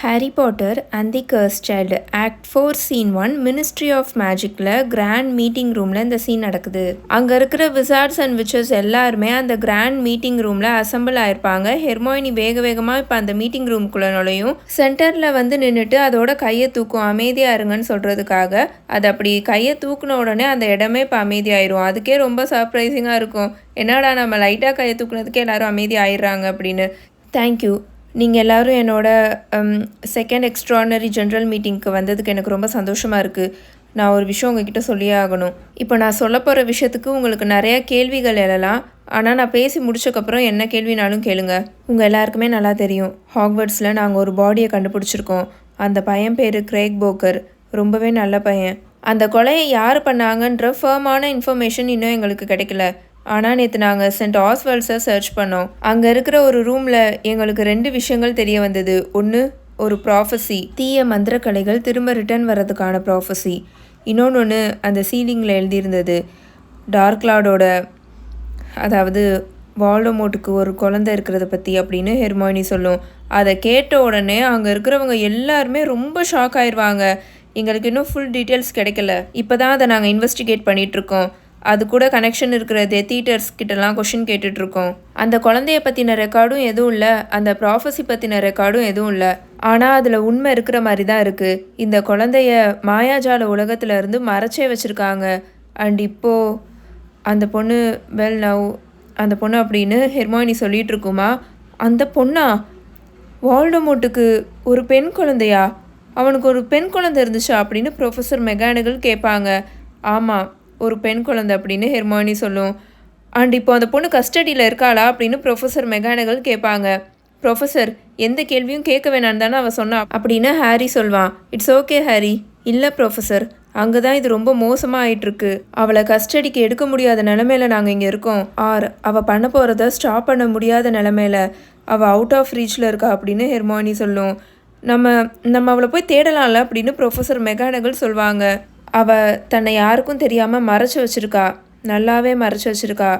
Harry Potter and the cursed child act four scene one ministry of மேஜிக்கில் grand meeting ரூமில் இந்த scene நடக்குது. அங்கே இருக்கிற விசார்ட்ஸ் அண்ட் விச்சர்ஸ் எல்லாருமே அந்த கிராண்ட் மீட்டிங் ரூமில் அசம்பிள் ஆயிருப்பாங்க. ஹெர்மோயினி வேக வேகமாக இப்போ அந்த மீட்டிங் ரூம்குள்ளே நுழையும். சென்டரில் வந்து நின்றுட்டு அதோட கையை தூக்கும். அமைதியாக இருங்கன்னு சொல்கிறதுக்காக அது அப்படி கையை தூக்குன உடனே அந்த இடமே இப்போ அமைதியாயிரும். அதுக்கே ரொம்ப சர்ப்ரைசிங்காக இருக்கும். என்னடா நம்ம லைட்டாக கையை தூக்குனதுக்கே எல்லாரும் அமைதி ஆயிடுறாங்க அப்படின்னு தேங்க்யூ நீங்கள் எல்லாரும் என்னோட செகண்ட் எக்ஸ்ட்ரானரி ஜென்ரல் மீட்டிங்க்கு வந்ததுக்கு எனக்கு ரொம்ப சந்தோஷமாக இருக்குது நான் ஒரு விஷயம் உங்ககிட்ட சொல்லியே ஆகணும். இப்போ நான் சொல்ல போகிற விஷயத்துக்கு உங்களுக்கு நிறைய கேள்விகள் எழலாம். ஆனால் நான் பேசி முடிச்சக்கப்புறம் என்ன கேள்வினாலும் கேளுங்க. உங்கள் எல்லாருக்குமே நல்லா தெரியும். ஹாக்வர்ட்ஸில் நாங்கள் ஒரு பாடியை கண்டுபிடிச்சிருக்கோம். அந்த பையன் பேர் கிரேக் போக்கர். ரொம்பவே நல்ல பையன். அந்த கொலையை யார் பண்ணாங்கன்ற ஃபர்மான இன்ஃபர்மேஷன் இன்னும் எங்களுக்கு கிடைக்கல. ஆனால் நேற்று நாங்கள் சென்ட் ஆஸ்வல்ஸை சர்ச் பண்ணோம். அங்கே இருக்கிற ஒரு ரூமில் எங்களுக்கு ரெண்டு விஷயங்கள் தெரிய வந்தது. ஒன்று ஒரு ப்ராஃபஸி தீய மந்திரக்கலைகள் திரும்ப ரிட்டர்ன் வர்றதுக்கான ப்ராஃபஸி இன்னொன்று ஒன்று அந்த சீலிங்கில் எழுதியிருந்தது. டார்க் லார்டோட அதாவது வால்டமோட்டுக்கு ஒரு குழந்தை இருக்கிறத பற்றி அப்படின்னு ஹெர்மாயினி சொல்லும். அதை கேட்ட உடனே அங்கே இருக்கிறவங்க எல்லாருமே ரொம்ப ஷாக் ஆயிடுவாங்க எங்களுக்கு இன்னும் ஃபுல் டீட்டெயில்ஸ் கிடைக்கல. இப்போ தான் அதை நாங்கள் இன்வெஸ்டிகேட் பண்ணிகிட்ருக்கோம் அது கூட கனெக்ஷன் இருக்கிற டெத்தீட்டர்ஸ் கிட்டலாம் கொஷின் கேட்டுட்ருக்கோம் அந்த குழந்தைய பற்றின ரெக்கார்டும் எதுவும் இல்லை அந்த ப்ராஃபஸி பற்றின ரெக்கார்டும் எதுவும் இல்லை. ஆனால் அதில் உண்மை இருக்கிற மாதிரி தான் இருக்குது இந்த குழந்தைய மாயாஜால உலகத்துலேருந்து மறைச்சே வச்சுருக்காங்க. அண்ட் இப்போது அந்த பொண்ணு வெல் நவ் அந்த பொண்ணு அப்படின்னு ஹெர்மாயினி சொல்லிட்டு இருக்குமா அந்த பொண்ணா? வால்டமோட்டுக்கு ஒரு பெண் குழந்தையா? அவனுக்கு ஒரு பெண் குழந்தை இருந்துச்சா அப்படின்னு ப்ரொஃபஸர் மெக்கானிக்கல் கேட்பாங்க. ஆமாம் ஒரு பெண் குழந்தை அப்படின்னு ஹெர்மானி சொல்லும். அண்ட் இப்போ அந்த பொண்ணு கஸ்டடியில் இருக்காளா? அப்படின்னு ப்ரொஃபஸர் மெக்கானிக்கல் கேட்பாங்க. ப்ரொஃபஸர் எந்த கேள்வியும் கேட்க வேணான்னு தானே அவள் சொன்னா? அப்படின்னு ஹாரி சொல்வான். இட்ஸ் ஓகே ஹாரி இல்லை ப்ரொஃபஸர் அங்கே தான் இது ரொம்ப மோசமாக ஆயிட்டுருக்கு. அவளை கஸ்டடிக்கு எடுக்க முடியாத நிலமையில நாங்கள் இங்கே இருக்கோம். ஆர் அவள் பண்ண போகிறத ஸ்டாப் பண்ண முடியாத நிலமையில அவள் அவுட் ஆஃப் ரீச்சில் இருக்கா? அப்படின்னு ஹெர்மானி சொல்லும். நம்ம நம்ம அவளை போய் தேடலாம்ல? அப்படின்னு ப்ரொஃபஸர் மெக்கானிக்கல் சொல்லுவாங்க அவ தன்னை யாருக்கும் தெரியாமல் மறைச்சு வச்சிருக்கா. நல்லாவே மறைச்சு வச்சிருக்கா.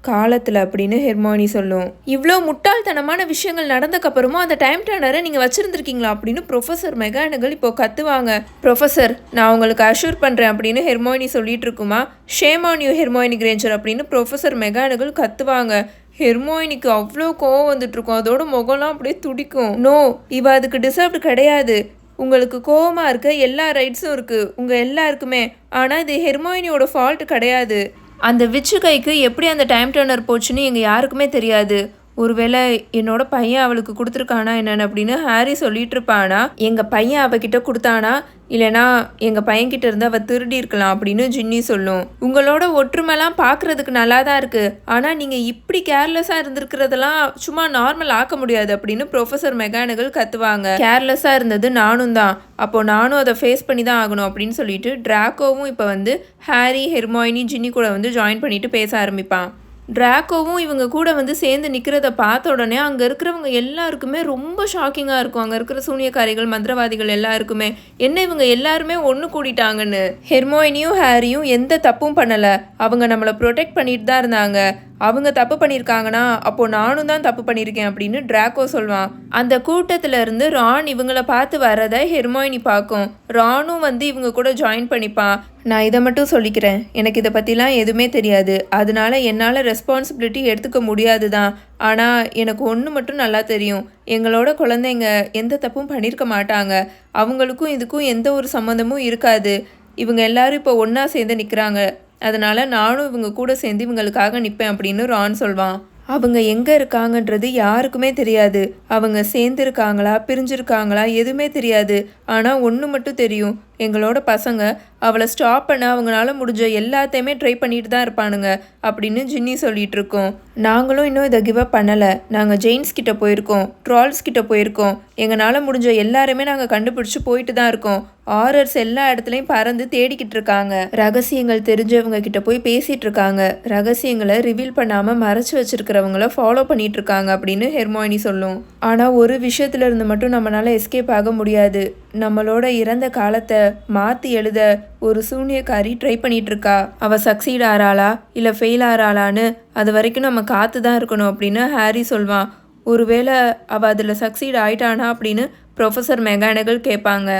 காலத்தில் அப்படின்னு ஹெர்மானி சொல்லும். இவ்வளோ முட்டாள்தனமான விஷயங்கள் நடந்தக்கப்புறமும் அந்த டைம் டேனரை நீங்கள் வச்சுருந்துருக்கீங்களா அப்படின்னு ப்ரொஃபஸர் மெக்கானிக்கல் இப்போ கத்துவாங்க. ப்ரொஃபஸர் நான் உங்களுக்கு அஷூர் பண்ணுறேன் அப்படின்னு ஹெர்மோனி சொல்லிட்டு இருக்குமா? Shame on you Hermione Granger அப்படின்னு ப்ரொஃபஸர் மெக்கானிக்கல் கத்துவாங்க. ஹெர்மோயினிக்கு அவ்வளோ கோவம் வந்துட்டு இருக்கும். அதோட முகம்லாம் அப்படியே துடிக்கும். நோ இவ அதுக்கு டிசர்வ்டு கிடையாது. உங்களுக்கு கோவமாக இருக்க எல்லா ரைட்ஸும் இருக்குது உங்கள் எல்லாருக்குமே. ஆனால் இது ஹெர்மோயினியோட ஃபால்ட் கிடையாது. அந்த விச்சு கைக்கு எப்படி அந்த டைம் டர்னர் போச்சுன்னு எங்கள் யாருக்குமே தெரியாது. ஒருவேளை என்னோட பையன் அவளுக்கு கொடுத்துருக்கானா என்னன்னு அப்படின்னு ஹாரி சொல்லிட்டு இருப்பானா எங்கள் பையன் அவகிட்ட கொடுத்தானா இல்லைனா எங்கள் பையன்கிட்ட இருந்து அவள் திருடி இருக்கலாம் அப்படின்னு ஜின்னி சொல்லும். உங்களோட ஒற்றுமைலாம் பார்க்குறதுக்கு நல்லா தான் இருக்குது ஆனால் நீங்கள் இப்படி கேர்லெஸ்ஸாக இருந்திருக்கிறதெல்லாம் சும்மா நார்மல் ஆக்க முடியாது அப்படின்னு ப்ரொஃபஸர் மெக்கானிக்கல் கத்துவாங்க. கேர்லெஸ்ஸாக இருந்தது நானும் தான். அப்போது நானும் அதை ஃபேஸ் பண்ணி தான் ஆகணும் அப்படின்னு சொல்லிட்டு ட்ராக்கோவும் இப்போ வந்து ஹாரி ஹெர்மாயினி ஜின்னி கூட வந்து ஜாயின் பண்ணிட்டு பேச ஆரம்பிப்பான். ட்ராக்கோவும் இவங்க கூட வந்து சேர்ந்து நிற்கிறத பார்த்த உடனே அங்கே இருக்கிறவங்க எல்லாருக்குமே ரொம்ப ஷாக்கிங்காக இருக்கும். அங்கே இருக்கிற சூனியக்காரிகள் மந்திரவாதிகள் எல்லாருக்குமே. என்ன இவங்க எல்லாருமே ஒன்று கூடிட்டாங்கன்னு? ஹெர்மோயினியும் ஹாரியும் எந்த தப்பும் பண்ணலை. அவங்க நம்மளை ப்ரொடெக்ட் பண்ணிட்டு தான் இருந்தாங்க. அவங்க தப்பு பண்ணியிருக்காங்கன்னா அப்போ நானும் தான் தப்பு பண்ணியிருக்கேன் அப்படின்னு ட்ராக்கோ சொல்வான். அந்த கூட்டத்தில் இருந்து ரான் இவங்கள பார்த்து வரதை ஹெர்மோயினி பார்க்கும். ரானும் வந்து இவங்க கூட ஜாயின் பண்ணிப்பான். நான் இதை மட்டும் சொல்லிக்கிறேன். எனக்கு இதை பற்றிலாம் எதுவுமே தெரியாது. அதனால என்னால் ரெஸ்பான்சிபிலிட்டி எடுத்துக்க முடியாது தான் ஆனால் எனக்கு ஒன்று மட்டும் நல்லா தெரியும். எங்களோட குழந்தைங்க எந்த தப்பும் பண்ணியிருக்க மாட்டாங்க. அவங்களுக்கும் இதுக்கும் எந்த ஒரு சம்மந்தமும் இருக்காது. இவங்க எல்லாரும் இப்போ ஒன்றா சேர்ந்து நிற்கிறாங்க அதனால் நானும் இவங்க கூட சேர்ந்து இவங்களுக்காக நிற்பேன் அப்படின்னு ரான் சொல்வான். அவங்க எங்கே இருக்காங்கன்றது யாருக்குமே தெரியாது. அவங்க சேர்ந்துருக்காங்களா பிரிஞ்சிருக்காங்களா எதுவுமே தெரியாது. ஆனால் ஒன்று மட்டும் தெரியும். எங்களோட பசங்க அவளை ஸ்டாப் பண்ண அவங்களால முடிஞ்ச எல்லாத்தையுமே ட்ரை பண்ணிட்டு தான் இருப்பானுங்க அப்படின்னு ஜின்னி சொல்லிட்டு இருக்கோம். நாங்களும் இன்னும் இதை கிவ் அப் பண்ணலை. நாங்கள் ஜெயின்ஸ் கிட்ட போயிருக்கோம். ட்ரால்ஸ் கிட்ட போயிருக்கோம். எங்களால் முடிஞ்ச எல்லாருமே நாங்கள் கண்டுபிடிச்சு போயிட்டு தான் இருக்கோம். ஆரர்ஸ் எல்லா இடத்துலையும் பறந்து தேடிக்கிட்டு இருக்காங்க. ரகசியங்கள் தெரிஞ்சவங்க கிட்ட போய் பேசிட்டு இருக்காங்க. ரகசியங்களை ரிவீல் பண்ணாமல் மறைச்சு வச்சிருக்கிறவங்கள ஃபாலோ பண்ணிட்டு இருக்காங்க அப்படின்னு ஹெர்மாயினி சொல்லும். ஆனால் ஒரு விஷயத்துல இருந்து மட்டும் நம்மளால எஸ்கேப் ஆக முடியாது. நம்மளோட இறந்த காலத்தை மாற்றி எழுத ஒரு சூனியக்காரி ட்ரை பண்ணிகிட்ருக்கா அவள் சக்சீட் ஆறாளா? இல்லை ஃபெயில் ஆறாளான்னு அது வரைக்கும் நம்ம காத்து தான் இருக்கணும் அப்படின்னு ஹாரி சொல்வான். ஒருவேளை அவள் அதில் சக்சீட் ஆயிட்டானா அப்படின்னு ப்ரொஃபஸர் மெகானகல் கேட்பாங்க.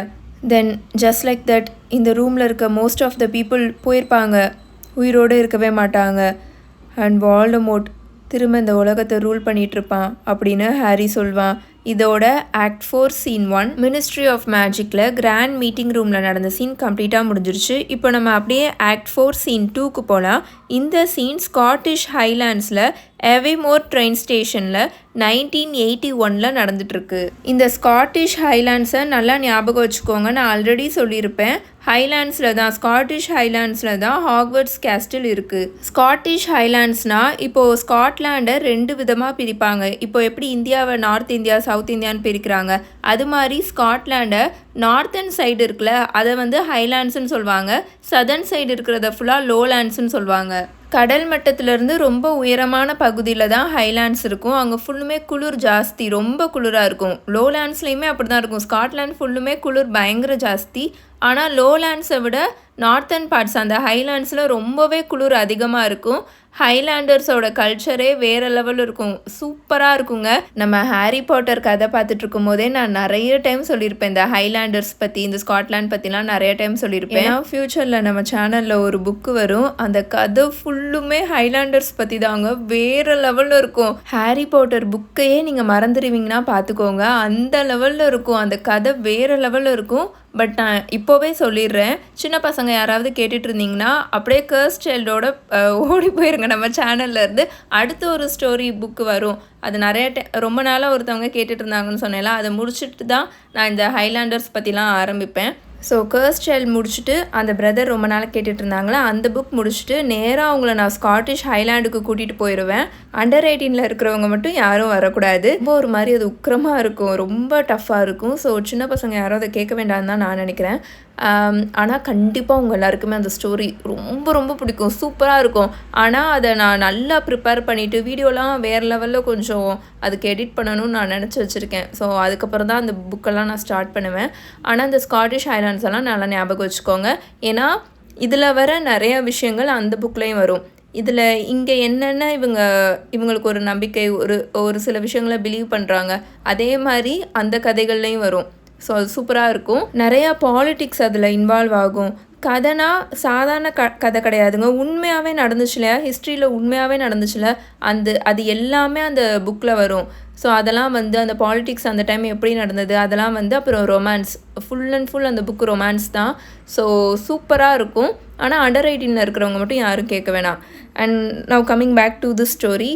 தென் ஜஸ்ட் லைக் தட் இந்த ரூமில் இருக்க மோஸ்ட் ஆஃப் த பீப்புள் போயிருப்பாங்க. உயிரோடு இருக்கவே மாட்டாங்க. அண்ட் வால்டமோட் திரும்ப இந்த உலகத்தை ரூல் பண்ணிகிட்ருப்பான் இருப்பான் அப்படின்னு ஹாரி சொல்வான். இதோட act four scene one ministry of மேஜிக்கில் grand meeting ரூமில் நடந்த சீன் கம்ப்ளீட்டாக முடிஞ்சிருச்சு. இப்போ நம்ம அப்படியே ஆக்ட் ஃபோர் சீன் டூக்கு போகலாம் இந்த சீன் ஸ்காட்டிஷ் ஹைலாண்ட்ஸில் எவிமோர் ட்ரெயின் ஸ்டேஷனில் நைன்டீன் எயிட்டி ஒனில் நடந்துட்டுருக்கு. இந்த ஸ்காட்டிஷ் ஹைலாண்ட்ஸை நல்லா ஞாபகம் வச்சுக்கோங்க. நான் ஆல்ரெடி சொல்லியிருப்பேன். ஹைலாண்ட்ஸில் தான் ஸ்காட்டிஷ் ஹைலாண்ட்ஸில் தான் ஹாக்வர்ட்ஸ் கேஸ்டில் இருக்குது ஸ்காட்டிஷ் ஹைலாண்ட்ஸ்னால் இப்போது ஸ்காட்லாண்டை ரெண்டு விதமாக பிரிப்பாங்க. இப்போ எப்படி இந்தியாவை நார்த் இந்தியா சவுத் இந்தியான்னு பிரிக்கிறாங்க. அது மாதிரி ஸ்காட்லாண்டை நார்த்தன் சைடு இருக்குல்ல அதை வந்து ஹைலாண்ட்ஸ்னு சொல்லுவாங்க. சதர்ன் சைடு இருக்கிறத ஃபுல்லாக லோலேண்ட்ஸ்னு சொல்லுவாங்க. கடல் மட்டத்திலேருந்து ரொம்ப உயரமான பகுதியில் தான் ஹைலேண்ட்ஸ் இருக்கும். அங்கே ஃபுல்லுமே குளிர் ஜாஸ்தி. ரொம்ப குளிராக இருக்கும். லோலேண்ட்ஸ்லேயுமே அப்படி தான் இருக்கும். ஸ்காட்லாண்ட் ஃபுல்லுமே குளிர் பயங்கர ஜாஸ்தி. ஆனால் லோலேண்ட்ஸை விட நார்த்தன் பார்ட்ஸ் அந்த ஹைலேண்ட்ஸில் ரொம்பவே குளிர் அதிகமாக இருக்கும். ஹைலாண்டர்ஸோட கல்ச்சரே வேறு லெவலில் இருக்கும். சூப்பராக இருக்குங்க. நம்ம ஹாரி பாட்டர் கதை பார்த்துட்டு இருக்கும் போதே நான் நிறைய டைம் சொல்லியிருப்பேன். இந்த ஹைலாண்டர்ஸ் பற்றி இந்த ஸ்காட்லாண்ட் பற்றிலாம் நிறைய டைம் சொல்லியிருப்பேன். ஃப்யூச்சரில் நம்ம சேனலில் ஒரு புக்கு வரும். அந்த கதை ஃபுல்லுமே ஹைலாண்டர்ஸ் பற்றி தாங்க வேறு லெவலில் இருக்கும். ஹாரி பாட்டர் புக்கையே நீங்கள் மறந்துடுவீங்கன்னா பார்த்துக்கோங்க. அந்த லெவலில் இருக்கும். அந்த கதை வேறு லெவலில் இருக்கும். பட் நான் இப்போவே சொல்லிடுறேன். சின்ன பசங்க யாராவது கேட்டுட்டு இருந்தீங்கன்னா அப்படியே கர்ஸ் சைல்டோட ஓடி போயிருங்க நம்ம சேனல்ல இருந்து. அடுத்து ஒரு ஸ்டோரி புக்கு வரும். அது நிறைய டை ரொம்ப நாளாக ஒருத்தவங்க கேட்டுட்டு இருந்தாங்கன்னு சொன்னேன்ல அதை முடிச்சுட்டு தான் நான் இந்த ஹைலாண்டர்ஸ் பற்றிலாம் ஆரம்பிப்பேன். ஸோ கேர்ஸ் சைல்ட் முடிச்சுட்டு அந்த பிரதர் ரொம்ப நாள் கேட்டுட்டு இருந்தாங்களா அந்த புக் முடிச்சுட்டு நேராக அவங்கள நான் ஸ்காட்டிஷ் ஹைலாண்டுக்கு கூட்டிகிட்டு போயிடுவேன் அண்டர் எயிட்டீனில் இருக்கிறவங்க மட்டும் யாரும் வரக்கூடாது. ரொம்ப ஒரு மாதிரி அது உக்கிரமாக இருக்கும். ரொம்ப டஃப்பாக இருக்கும். ஸோ சின்ன பசங்க யாரும் அதை கேட்க வேண்டாம்னு தான் நான் நினைக்கிறேன். ஆனால் கண்டிப்பாக உங்கள் எல்லாருக்குமே அந்த ஸ்டோரி ரொம்ப ரொம்ப பிடிக்கும். சூப்பராக இருக்கும். ஆனால் அதை நான் நல்லா ப்ரிப்பேர் பண்ணிவிட்டு வீடியோலாம் வேறு லெவலில் கொஞ்சம் அதுக்கு எடிட் பண்ணணும்னு நான் நினச்சி வச்சுருக்கேன். ஸோ அதுக்கப்புறம் தான் அந்த புக்கெல்லாம் நான் ஸ்டார்ட் பண்ணுவேன். ஆனால் அந்த ஸ்காட்டிஷ் ஐலாண்ட்ஸ் எல்லாம் நல்லா ஞாபகம் வச்சுக்கோங்க. ஏன்னா இதில் வர நிறைய விஷயங்கள் அந்த புக்லேயும் வரும். இதில் இங்கே என்னென்ன இவங்க இவங்களுக்கு ஒரு நம்பிக்கை ஒரு ஒரு சில விஷயங்களை பிலீவ் பண்ணுறாங்க அதே மாதிரி அந்த கதைகள்லையும் வரும். ஸோ அது சூப்பராக இருக்கும். நிறையா பாலிட்டிக்ஸ் அதில் இன்வால்வ் ஆகும். கதைனா சாதாரண க கதை கிடையாதுங்க. உண்மையாகவே நடந்துச்சு இல்லையா? ஹிஸ்ட்ரியில் உண்மையாகவே நடந்துச்சுல அந்த அது எல்லாமே அந்த புக்கில் வரும். ஸோ அதெல்லாம் வந்து அந்த பாலிட்டிக்ஸ் அந்த டைம் எப்படி நடந்தது? அதெல்லாம் வந்து அப்புறம் ரொமான்ஸ் ஃபுல் அண்ட் ஃபுல் அந்த புக்கு ரொமான்ஸ் தான். ஸோ சூப்பராக இருக்கும். ஆனால் அண்டர் எயிட்டீனில் இருக்கிறவங்க மட்டும் யாரும் கேட்க வேணாம். And now coming back to the story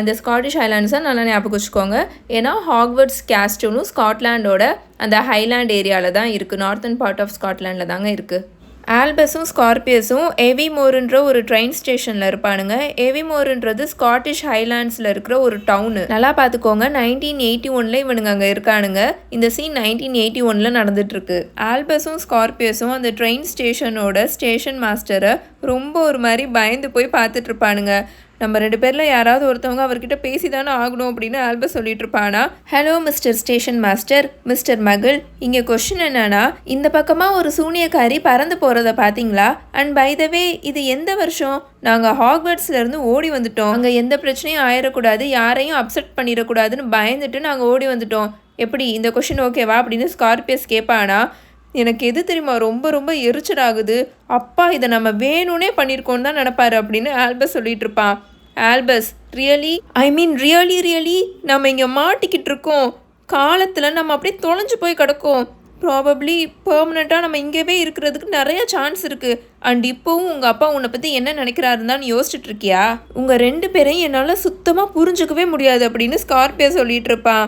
இந்த ஸ்காட்டிஷ் ஹைலாண்ட்ஸை நல்லா ஞாபகம் வச்சுக்கோங்க. ஏன்னா ஹாக்வர்ட்ஸ் கேஸ்டோனும் ஸ்காட்லாண்டோட அந்த ஹைலாண்ட் ஏரியாவில் தான் இருக்குது நார்த்தன் பார்ட் ஆஃப் ஸ்காட்லாண்டில் தாங்க இருக்குது ஆல்பஸும் ஸ்கார்பியஸும் எவிமோருன்ற ஒரு ட்ரெயின் ஸ்டேஷனில் இருப்பானுங்க. எவிமோருன்றது ஸ்காட்டிஷ் ஹைலாண்ட்ஸில் இருக்கிற ஒரு டவுனு நல்லா பார்த்துக்கோங்க நைன்டீன் எயிட்டி ஒனில் இவனுங்க அங்கே இருக்கானுங்க. இந்த சீன் நைன்டீன் எயிட்டி ஒனில் நடந்துட்டுருக்கு. ஆல்பஸும் ஸ்கார்பியஸும் அந்த ட்ரெயின் ஸ்டேஷனோட ஸ்டேஷன் மாஸ்டரை ரொம்ப ஒரு மாதிரி பயந்து போய் பார்த்துட்ருப்பானுங்க நம்ம ரெண்டு பேரில் யாராவது ஒருத்தவங்க அவர்கிட்ட பேசி தானே ஆகணும் அப்படின்னு ஆல்பஸ் சொல்லிட்டு இருப்பானா hello mister station master mister மகள் இங்கே கொஷின் என்னன்னா இந்த பக்கமாக ஒரு சூனியக்காரி பறந்து போகிறத பார்த்தீங்களா அண்ட் பை த வே இது எந்த வருஷம்? நாங்கள் ஹாக்வர்ட்ஸ்லேருந்து ஓடி வந்துட்டோம். அங்கே எந்த பிரச்சனையும் ஆயிடக்கூடாது யாரையும் அப்செட் பண்ணிடக்கூடாதுன்னு பயந்துட்டு நாங்கள் ஓடி வந்துட்டோம். எப்படி இந்த கொஷின் ஓகேவா அப்படின்னு ஸ்கார்பியஸ் கேட்பானா எனக்கு எது தெரியுமா? ரொம்ப ரொம்ப எரிச்சல் ஆகுது அப்பா இதை நம்ம வேணும்னே பண்ணியிருக்கோன்னு தான் நினப்பாரு அப்படின்னு ஆல்பஸ் சொல்லிட்டு இருப்பான் Albus really I mean really really நம்ம இங்கே மாட்டிக்கிட்டு இருக்கோம். காலத்தில் நம்ம அப்படியே தொலைஞ்சு போய் கிடக்கோம். ப்ராபப்ளி பர்மனெண்ட்டாக நம்ம இங்கேவே இருக்கிறதுக்கு நிறைய சான்ஸ் இருக்குது அண்ட் இப்போவும் உங்கள் அப்பா உன்னை பற்றி என்ன நினைக்கிறாருந்தான்னு யோசிச்சுட்டு இருக்கியா? உங்கள் ரெண்டு பேரையும் என்னால் சுத்தமாக புரிஞ்சுக்கவே முடியாது அப்படின்னு ஸ்கார்பியோ சொல்லிட்டு இருப்பான்.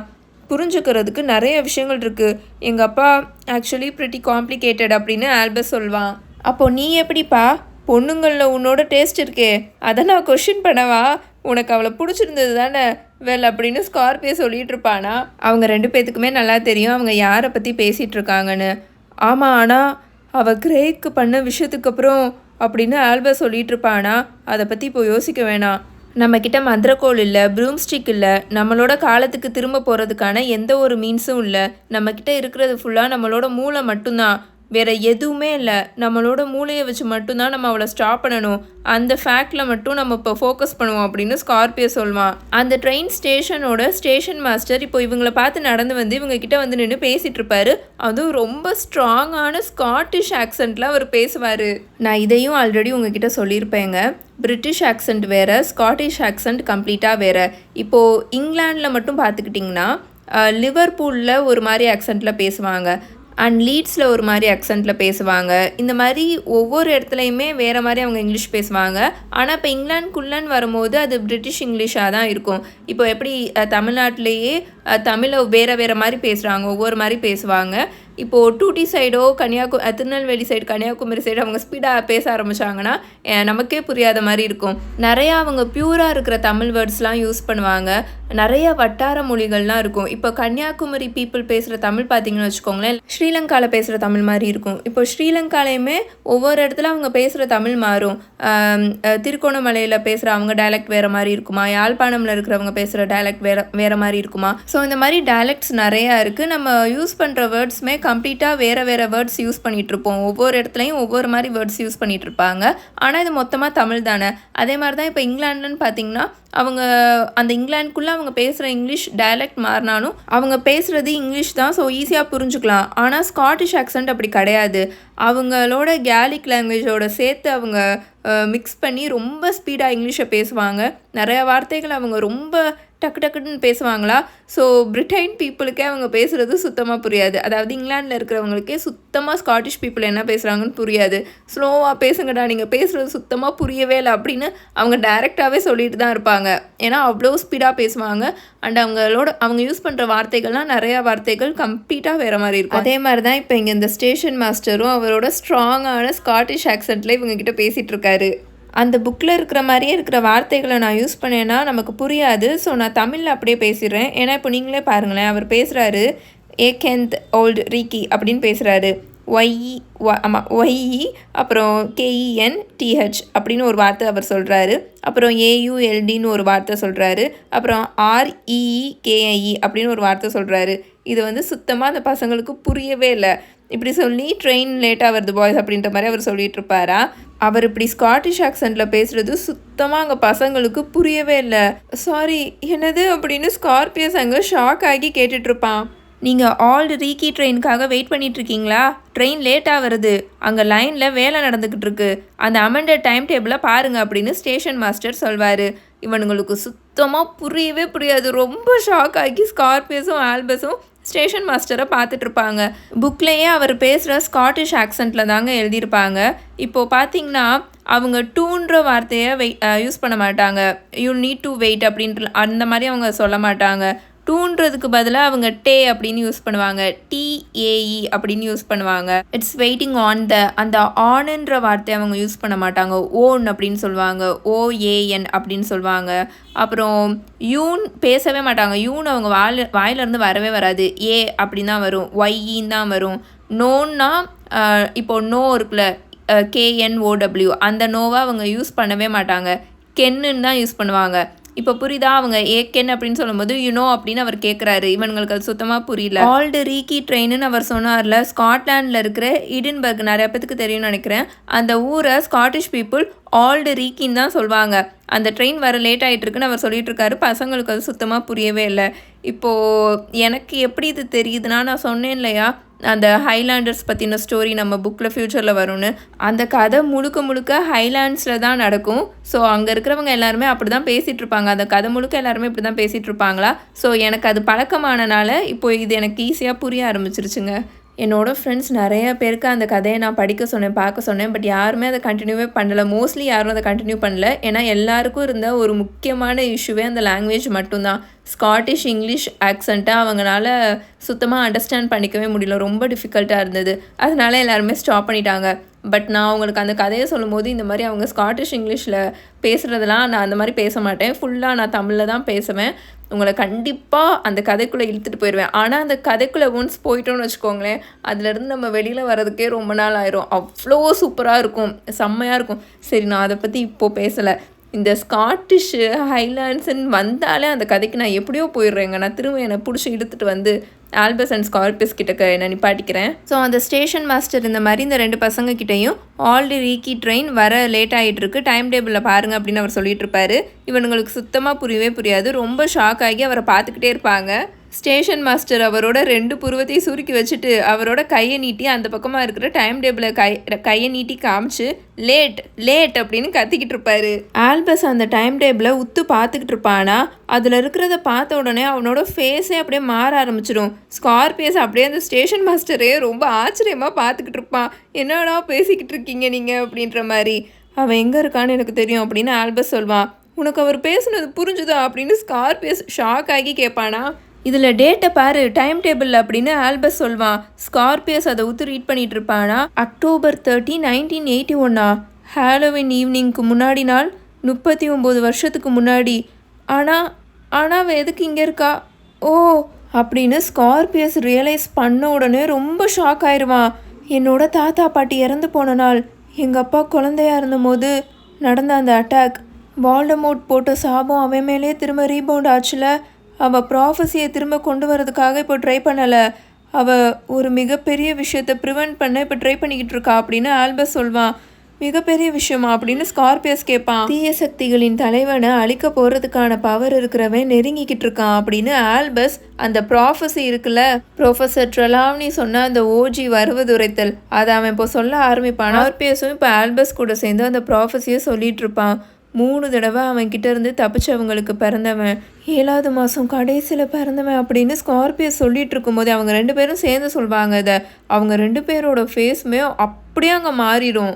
புரிஞ்சுக்கிறதுக்கு நிறைய விஷயங்கள் இருக்குது எங்கள் அப்பா ஆக்சுவலி ப்ரிட்டி காம்ப்ளிகேட்டட் அப்படின்னு ஆல்பஸ் சொல்வான். அப்போ நீ எப்படிப்பா? பொண்ணுங்களில் உன்னோட டேஸ்ட் இருக்கே. அதை நான் கொஷின் பண்ணவா? உனக்கு அவளை பிடிச்சிருந்தது தானே? வெல் அப்படின்னு ஸ்கார்பியோ சொல்லிட்டு இருப்பானா? அவங்க ரெண்டு பேத்துக்குமே நல்லா தெரியும் அவங்க யாரை பற்றி பேசிகிட்டு இருக்காங்கன்னு. ஆமாம் ஆனால் அவள் கிரேக்கு பண்ண விஷயத்துக்கு அப்புறம் அப்படின்னு ஆல்பஸ் சொல்லிட்டு இருப்பானா? அதை பற்றி இப்போ யோசிக்க வேணாம். நம்மக்கிட்ட மந்திரக்கோள் இல்லை ப்ரூம்ஸ்டிக் இல்லை நம்மளோட காலத்துக்கு திரும்ப போகிறதுக்கான எந்த ஒரு மீன்ஸும் இல்லை. நம்மக்கிட்ட இருக்கிறது ஃபுல்லாக நம்மளோட மூளை மட்டும்தான். வேறு எதுவுமே இல்லை. நம்மளோட மூளையை வச்சு மட்டும்தான் நம்ம அவளை ஸ்டாப் பண்ணணும். அந்த ஃபேக்டில் மட்டும் நம்ம இப்போ ஃபோக்கஸ் பண்ணுவோம் அப்படின்னு ஸ்கார்பியோ சொல்லுவான். அந்த ட்ரெயின் ஸ்டேஷனோட ஸ்டேஷன் மாஸ்டர் இப்போ இவங்கள பார்த்து நடந்து வந்து இவங்க கிட்ட வந்து நின்று பேசிகிட்டு இருப்பாரு. அதுவும் ரொம்ப ஸ்ட்ராங்கான ஸ்காட்டிஷ் ஆக்சண்ட்டில் அவர் பேசுவார். நான் இதையும் ஆல்ரெடி உங்ககிட்ட சொல்லியிருப்பேங்க. பிரிட்டிஷ் ஆக்சென்ட் வேறு ஸ்காட்டிஷ் ஆக்சண்ட் கம்ப்ளீட்டாக வேறு. இப்போது இங்கிலாண்டில் மட்டும் பார்த்துக்கிட்டிங்கன்னா லிவர்பூலில் ஒரு மாதிரி ஆக்சென்ட்டில் பேசுவாங்க. அண்ட் லீட்ஸில் ஒரு மாதிரி அக்சென்ட்டில் பேசுவாங்க. இந்த மாதிரி ஒவ்வொரு இடத்துலையுமே வேறு மாதிரி அவங்க இங்கிலீஷ் பேசுவாங்க. ஆனால் இப்போ இங்கிலாந்துக்குள்ளன்னு வரும்போது அது பிரிட்டிஷ் இங்கிலீஷாக தான் இருக்கும். இப்போ எப்படி தமிழ்நாட்டிலேயே தமிழை வேறு வேறு மாதிரி பேசுகிறாங்க ஒவ்வொரு மாதிரி பேசுவாங்க. இப்போது டூட்டி சைடோ கன்னியாகு திருநெல்வேலி சைடு கன்னியாகுமரி சைடு அவங்க ஸ்பீடாக பேச ஆரம்பிச்சாங்கன்னா நமக்கே புரியாத மாதிரி இருக்கும். நிறையா அவங்க பியூராக இருக்கிற தமிழ் வேர்ட்ஸ்லாம் யூஸ் பண்ணுவாங்க. நிறைய வட்டார மொழிகள்லாம் இருக்கும். இப்போ கன்னியாகுமரி பீப்புள் பேசுகிற தமிழ் பார்த்தீங்கன்னு வச்சுக்கோங்களேன் ஸ்ரீலங்காவில் பேசுகிற தமிழ் மாதிரி இருக்கும். இப்போ ஸ்ரீலங்காலையுமே ஒவ்வொரு இடத்துல அவங்க பேசுகிற தமிழ் மாறும். திருக்கோணமலையில் திருகோணமலையில் பேசுகிற அவங்க டைலக்ட் வேறு மாதிரி இருக்குமா? யாழ்ப்பாணமில் இருக்கிறவங்க பேசுகிற டைலக்ட் வேறு வேறு மாதிரி இருக்குமா? ஸோ இந்த மாதிரி டைலக்ட்ஸ் நிறையா இருக்குது நம்ம யூஸ் பண்ணுற வேர்ட்ஸுமே கம்ப்ளீட்டாக வேறு வேறு வேர்ட்ஸ் யூஸ் பண்ணிகிட்டு இருப்போம் ஒவ்வொரு இடத்துலையும் ஒவ்வொரு மாதிரி வேர்ட்ஸ் யூஸ் பண்ணிகிட்டு இருப்பாங்க ஆனால் இது மொத்தமாக தமிழ் தானே. அதே மாதிரி தான் இப்போ இங்கிலாண்டுன்னு பார்த்தீங்கன்னா அவங்க அந்த இங்கிலாந்துக்குள்ளே அவங்க பேசுகிற இங்கிலீஷ் டயலக்ட் மாறினாலும் அவங்க பேசுகிறது இங்கிலீஷ் தான். ஸோ ஈஸியாக புரிஞ்சுக்கலாம். ஆனால் ஸ்காட்டிஷ் ஆக்சென்ட் அப்படி கிடையாது. அவங்களோட கேலிக் லாங்குவேஜோட சேர்த்து அவங்க மிக்ஸ் பண்ணி ரொம்ப ஸ்பீடாக இங்கிலீஷை பேசுவாங்க. நிறைய வார்த்தைகள் அவங்க ரொம்ப டக்கு டக்குன்னு பேசுவாங்களா? ஸோ பிரிட்டன் பீப்புளுக்கே அவங்க பேசுகிறது சுத்தமாக புரியாது. அதாவது இங்கிலாண்டில் இருக்கிறவங்களுக்கே சுத்தமாக ஸ்காட்டிஷ் பீப்புள் என்ன பேசுகிறாங்கன்னு புரியாது. ஸ்லோவாக பேசுங்கடா நீங்கள் பேசுகிறது சுத்தமாக புரியவே இல்லை அப்படின்னு அவங்க டைரெக்டாகவே சொல்லிட்டு தான் இருப்பாங்க. ஏன்னா அவ்வளோ ஸ்பீடாக பேசுவாங்க. அண்ட் அவங்களோட அவங்க யூஸ் பண்ணுற வார்த்தைகள்லாம் நிறையா வார்த்தைகள் கம்ப்ளீட்டாக வேறு மாதிரி இருக்கும். அதே மாதிரி தான் இப்போ இங்கே இந்த ஸ்டேஷன் மாஸ்டரும் அவரோட ஸ்ட்ராங்கான ஸ்காட்டிஷ் ஆக்சென்ட்டில் இவங்ககிட்ட பேசிகிட்டு இருக்காரு. அந்த புக்கில் இருக்கிற மாதிரியே இருக்கிற வார்த்தைகளை நான் யூஸ் பண்ணேன்னா நமக்கு புரியாது. ஸோ நான் தமிழில் அப்படியே பேசிடுறேன். ஏன்னா இப்போ நீங்களே பாருங்களேன் அவர் பேசுகிறாரு ஏகேந்த் ஓல்டு ரீக்கி அப்படின்னு பேசுகிறாரு ஒய்இ ஆமாம் ஒய்இ அப்புறம் கேஇஎன் டிஹெச் e, அப்படின்னு ஒரு வார்த்தை அவர் சொல்கிறாரு அப்புறம் ஏயுஎல்டின்னு ஒரு வார்த்தை சொல்கிறாரு அப்புறம் ஆர்இஇ கேஐஇ e, e, அப்படின்னு ஒரு வார்த்தை சொல்கிறாரு இது வந்து சுத்தமாக அந்த பசங்களுக்கு புரியவே இல்லை. இப்படி சொல்லி ட்ரெயின் லேட்டாக வருது பாய்ஸ் அப்படின்ற மாதிரி அவர் சொல்லிட்டு இருப்பாரா? அவர் இப்படி ஸ்காட்டிஷ் ஆக்சண்ட்டில் பேசுகிறது சுத்தமாக அங்கே பசங்களுக்கு புரியவே இல்லை. சாரி என்னது அப்படின்னு ஸ்கார்பியஸ் அங்கே ஷாக் ஆகி கேட்டுட்ருப்பான் நீங்கள் ஆல்டு ரீக்கி ட்ரெயினுக்காக வெயிட் பண்ணிகிட்ருக்கீங்களா ட்ரெயின் லேட்டாக வருது அங்கே லைனில் வேலை நடந்துக்கிட்டு இருக்கு அந்த அமெண்டட் டைம் டேபிளை பாருங்க அப்படின்னு ஸ்டேஷன் மாஸ்டர் சொல்வார். இவனுங்களுக்கு சுத்தமாக புரியவே புரியாது. ரொம்ப ஷாக் ஆகி ஸ்கார்பியஸும் ஆல்பஸும் ஸ்டேஷன் மாஸ்டரை பார்த்துட்டு இருப்பாங்க புக்லேயே அவர் பேசுகிற ஸ்காட்டிஷ் ஆக்சண்ட்டில் தாங்க எழுதியிருப்பாங்க. இப்போது பார்த்தீங்கன்னா அவங்க டூன்ற வார்த்தையை வெய் யூஸ் பண்ண மாட்டாங்க. யூ நீட் டு வெயிட் அப்படின்ற அந்த மாதிரி அவங்க சொல்ல மாட்டாங்க. டூன்றதுக்கு பதிலாக அவங்க டே அப்படின்னு யூஸ் பண்ணுவாங்க. டிஏஇ அப்படின்னு யூஸ் பண்ணுவாங்க. இட்ஸ் வெயிட்டிங் ஆன் த அந்த ஆனுன்ற வார்த்தையை அவங்க யூஸ் பண்ண மாட்டாங்க. ஓன் அப்படின்னு சொல்லுவாங்க. ஓஏஎன் அப்படின்னு சொல்லுவாங்க. அப்புறம் யூன் பேசவே மாட்டாங்க. யூன் அவங்க வாயில் வாயிலிருந்து வரவே வராது. ஏ அப்படின்னு தான் வரும் ஒய்இன்னு தான் வரும். நோன்னா இப்போ நோ இருக்குல்ல. கேஎன்ஓடபிள்யூ அந்த நோவை அவங்க யூஸ் பண்ணவே மாட்டாங்க. கென்னுன்னு தான் யூஸ் பண்ணுவாங்க. இப்போ புரியுதா? அவங்க ஏகென் அப்படின்னு சொல்லும்போது யூனோ அப்படின்னு அவர் கேட்குறாரு இவனுங்களுக்கு அது சுத்தமாக புரியல. ஆல்டு ரீக்கி ட்ரெயின்னு அவர் சொன்னார்ல ஸ்காட்லாண்டில் இருக்கிற இடின்பர்க் நிறைய பேத்துக்கு தெரியும்னு நினைக்கிறேன். அந்த ஊரை ஸ்காட்டிஷ் பீப்புள் ஆல்டு ரீக்கின்னு தான் சொல்லுவாங்க அந்த ட்ரெயின் வர லேட் ஆகிட்டுருக்குன்னு அவர் சொல்லிட்டு இருக்காரு பசங்களுக்கு அது சுத்தமாக புரியவே இல்லை. இப்போது எனக்கு எப்படி இது தெரியுதுன்னா நான் சொன்னேன் இல்லையா? அந்த ஹைலாண்டர்ஸ் பற்றின ஸ்டோரி நம்ம புக்கில் ஃப்யூச்சரில் வரும்னு அந்த கதை முழுக்க முழுக்க ஹைலாண்ட்ஸில் தான் நடக்கும். ஸோ அங்கே இருக்கிறவங்க எல்லாருமே அப்படி தான் பேசிகிட்டு இருப்பாங்க. அந்த கதை முழுக்க எல்லாருமே இப்படி தான் பேசிகிட்டு இருப்பாங்களா? ஸோ எனக்கு அது பழக்கமானனால இப்போ இது எனக்கு ஈஸியாக புரிய ஆரம்பிச்சிருச்சுங்க. என்னோட ஃப்ரெண்ட்ஸ் நிறைய பேருக்கு அந்த கதையை நான் படிக்க சொன்னேன் பார்க்க சொன்னேன் பட் யாருமே அதை கண்டினியூவே பண்ணலை. மோஸ்ட்லி யாரும் அதை கண்டினியூ பண்ணல. ஏன்னா எல்லாருக்கும் இருந்த ஒரு முக்கியமான இஷ்யூவே அந்த லாங்குவேஜ் மட்டும்தான். ஸ்காட்டிஷ் இங்கிலீஷ் ஆக்சண்ட்டை அவங்களால சுத்தமாக அண்டர்ஸ்டாண்ட் பண்ணிக்கவே முடியல. ரொம்ப டிஃபிகல்ட்டாக இருந்தது. அதனால எல்லாருமே ஸ்டாப் பண்ணிட்டாங்க. பட் நான் அவங்களுக்கு அந்த கதையை சொல்லும்போது இந்த மாதிரி அவங்க ஸ்காட்டிஷ் இங்கிலீஷில் பேசுகிறதெல்லாம் நான் அந்த மாதிரி பேச மாட்டேன். ஃபுல்லாக நான் தமிழில் தான் பேசுவேன். உங்களை கண்டிப்பாக அந்த கதைக்குள்ளே இழுத்துட்டு போயிடுவேன் ஆனால் அந்த கதைக்குள்ளே ஒன்ஸ் போயிட்டோம்னு வச்சுக்கோங்களேன் அதுலேருந்து நம்ம வெளியில் வர்றதுக்கே ரொம்ப நாள் ஆயிரும். அவ்வளோ சூப்பராக இருக்கும். செம்மையாக இருக்கும். சரி நான் அதை பற்றி இப்போது பேசலை. இந்த ஸ்காட்டிஷு ஹைலாண்ட்ஸுன்னு வந்தாலே அந்த கதைக்கு நான் எப்படியோ போயிடுறேங்க. நான் திரும்ப என்னை பிடிச்சி இழுத்துட்டு வந்து ஆல்பஸ் அண்ட் ஸ்கார்பிஸ் கிட்ட க- நான் நிப்பாட்டிக்கிறேன். ஸோ அந்த ஸ்டேஷன் மாஸ்டர் இந்த மாதிரி இந்த ரெண்டு பசங்க கிட்டேயும் ஆல்ரெடி ரீக்கி ட்ரெயின் வர லேட் ஆகிட்டு இருக்கு டைம் டேபிளில் பாருங்க அப்படின்னு அவர் சொல்லிட்டு இருப்பாரு இவனுங்களுக்கு சுத்தமாக புரியவே புரியாது. ரொம்ப ஷாக் ஆகி அவரை பார்த்துக்கிட்டே இருப்பாங்க. ஸ்டேஷன் மாஸ்டர் அவரோட ரெண்டு புருவத்தையும் சுருக்கி வச்சுட்டு அவரோட கையை நீட்டி அந்த பக்கமாக இருக்கிற டைம் டேபிளை கை கையை நீட்டி காமிச்சு லேட் லேட் அப்படின்னு கத்திக்கிட்டு இருப்பாரு. ஆல்பஸ் அந்த டைம் டேபிளை உத்து பார்த்துக்கிட்டு இருப்பானா அதில் இருக்கிறத பார்த்த உடனே அவனோட ஃபேஸே அப்படியே மாற ஆரம்பிச்சிடும். ஸ்கார்பியஸ் அப்படியே அந்த ஸ்டேஷன் மாஸ்டரே ரொம்ப ஆச்சரியமாக பார்த்துக்கிட்டு இருப்பான். என்னடா பேசிக்கிட்டு இருக்கீங்க நீங்கள் அப்படின்ற மாதிரி. அவன் எங்கே இருக்கான்னு எனக்கு தெரியும் அப்படின்னு ஆல்பஸ் சொல்வான். உனக்கு அவர் பேசுனது புரிஞ்சுதா? அப்படின்னு ஸ்கார்பியஸ் ஷாக் ஆகி கேட்பானா. இதில் டேட்டை பாரு டைம் டேபிள் அப்படின்னு ஆல்பஸ் சொல்வான் ஸ்கார்பியஸ் அதை ஊத்து ரீட் பண்ணிட்டு இருப்பானா? அக்டோபர் தேர்ட்டி நைன்டீன் எயிட்டி ஒன்னா ஹாலோவின் ஈவினிங்க்கு முன்னாடி நாள் முப்பத்தி ஒம்பது வருஷத்துக்கு முன்னாடி. ஆனால் ஆனால் அவள் எதுக்கு இங்கே இருக்கா? ஓ அப்படின்னு ஸ்கார்பியஸ் ரியலைஸ் பண்ண உடனே ரொம்ப ஷாக் ஆயிடுவான் என்னோட தாத்தா பாட்டி இறந்து போன நாள் எங்கள் அப்பா குழந்தையா இருந்தபோது நடந்த அந்த அட்டாக் வால்டமோட் போட்ட சாபம் அவன் மேலே திரும்ப ரீபவுண்ட் ஆச்சுல. அவள் ப்ராஃபஸியை திரும்ப கொண்டு வரதுக்காக இப்போ ட்ரை பண்ணலை. அவள் ஒரு மிகப்பெரிய விஷயத்தை ப்ரிவெண்ட் பண்ண இப்போ ட்ரை பண்ணிக்கிட்டு இருக்கா அப்படின்னு ஆல்பஸ் சொல்வான். மிகப்பெரிய விஷயமா அப்படின்னு ஸ்கார்பியஸ் கேட்பான். தீய சக்திகளின் தலைவனை அழிக்க போகிறதுக்கான பவர் இருக்கிறவன் நெருங்கிக்கிட்டு இருக்கான் அப்படின்னு ஆல்பஸ் அந்த ப்ராஃபஸி இருக்குல்ல? ப்ரொஃபசர் ட்ரலாவ்னி சொன்ன அந்த ஓஜி வருவதுரைத்தல். அதை அவன் இப்போ சொல்ல ஆரம்பிப்பான். ஸ்கார்பியஸும் இப்போ ஆல்பஸ் கூட சேர்ந்து அந்த ப்ராஃபஸியை சொல்லிட்டு இருப்பான். மூணு தடவை அவன் கிட்டேருந்து தப்பிச்சவங்களுக்கு பிறந்தவன் ஏழாவது மாதம் கடைசியில் பிறந்தவன் அப்படின்னு ஸ்கார்பியோ சொல்லிட்டு இருக்கும்போது அவங்க ரெண்டு பேரும் சேர்ந்து சொல்வாங்க இதை. அவங்க ரெண்டு பேரோட ஃபேஸுமே அப்படியே அங்கே மாறிடும்.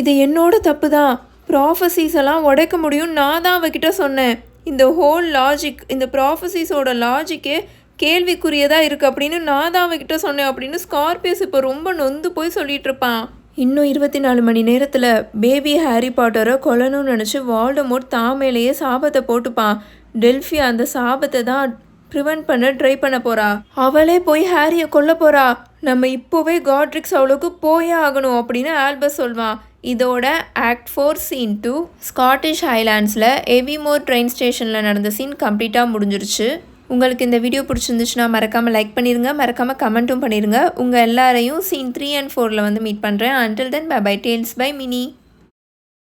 இது என்னோட தப்பு தான் ப்ராஃபஸிஸ் எல்லாம் உடைக்க முடியும் நான் தான் அவகிட்ட சொன்னேன். இந்த ஹோல் லாஜிக் இந்த ப்ராஃபஸிஸோட லாஜிக்கே கேள்விக்குரியதாக இருக்குது அப்படின்னு நான் தான் அவகிட்ட சொன்னேன் அப்படின்னு ஸ்கார்பியஸ் இப்போ ரொம்ப நொந்து போய் சொல்லிட்டு இருப்பான். இன்னும் இருபத்தி நாலு மணி நேரத்தில் பேபி ஹாரி பாட்டரை கொல்லணும்னு நினச்சி வால்டமோட் தான் மேலேயே சாபத்தை போட்டுப்பான் டெல்ஃபி அந்த சாபத்தை தான் ப்ரிவென்ட் பண்ண ட்ரை பண்ண போகிறா அவளே போய் ஹாரியை கொல்ல போகிறா நம்ம இப்போவே காட்ரிக்ஸ் அவளுக்கு போயே ஆகணும் அப்படின்னு ஆல்பஸ் சொல்வான் இதோட act four scene two Scottish ஹைலாண்ட்ஸில் Aviemore train ஸ்டேஷனில் நடந்த சீன் கம்ப்ளீட்டாக முடிஞ்சிருச்சு. உங்களுக்கு இந்த வீடியோ பிடிச்சிருந்துச்சுன்னா மறக்காமல் லைக் பண்ணிடுங்க மறக்காமல் கமெண்ட்டும் பண்ணிடுங்க உங்கள் எல்லாரையும் சீன் த்ரீ அண்ட் ஃபோரில் வந்து மீட் பண்ணுறேன் until then bye bye tales by Mini